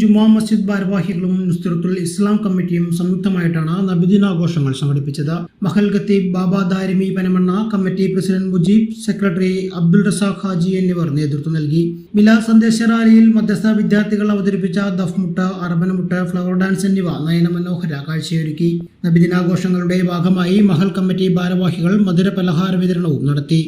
ജുമാ മസ്ജിദ് ഭാരവാഹികളും നുസ്രത്തുൽ ഇസ്ലാം കമ്മിറ്റിയും സംയുക്തമായിട്ടാണ് നബിദിനാഘോഷങ്ങൾ സംഘടിപ്പിച്ചത്. മഹൽ ഖത്തീബ് Baba Darimi Panamanna committee president Mujeeb secretary Abdul Razak Haji എന്നിവർ നേതൃത്വം നൽകി. മിലാ സന്ദേശ റാലിയിൽ മദ്രസ വിദ്യാർത്ഥികൾ അവതരിപ്പിച്ച ദഫ്മുട്ട് അറബനമുട്ട് ഫ്ലവർ ഡാൻസ് എന്നിവ നയനമനോഹര കാഴ്ചയൊരുക്കി. നബിദിനാഘോഷങ്ങളുടെ ഭാഗമായി മഹൽ കമ്മിറ്റി ഭാരവാഹികൾ മധുര പലഹാര വിതരണവും നടത്തി.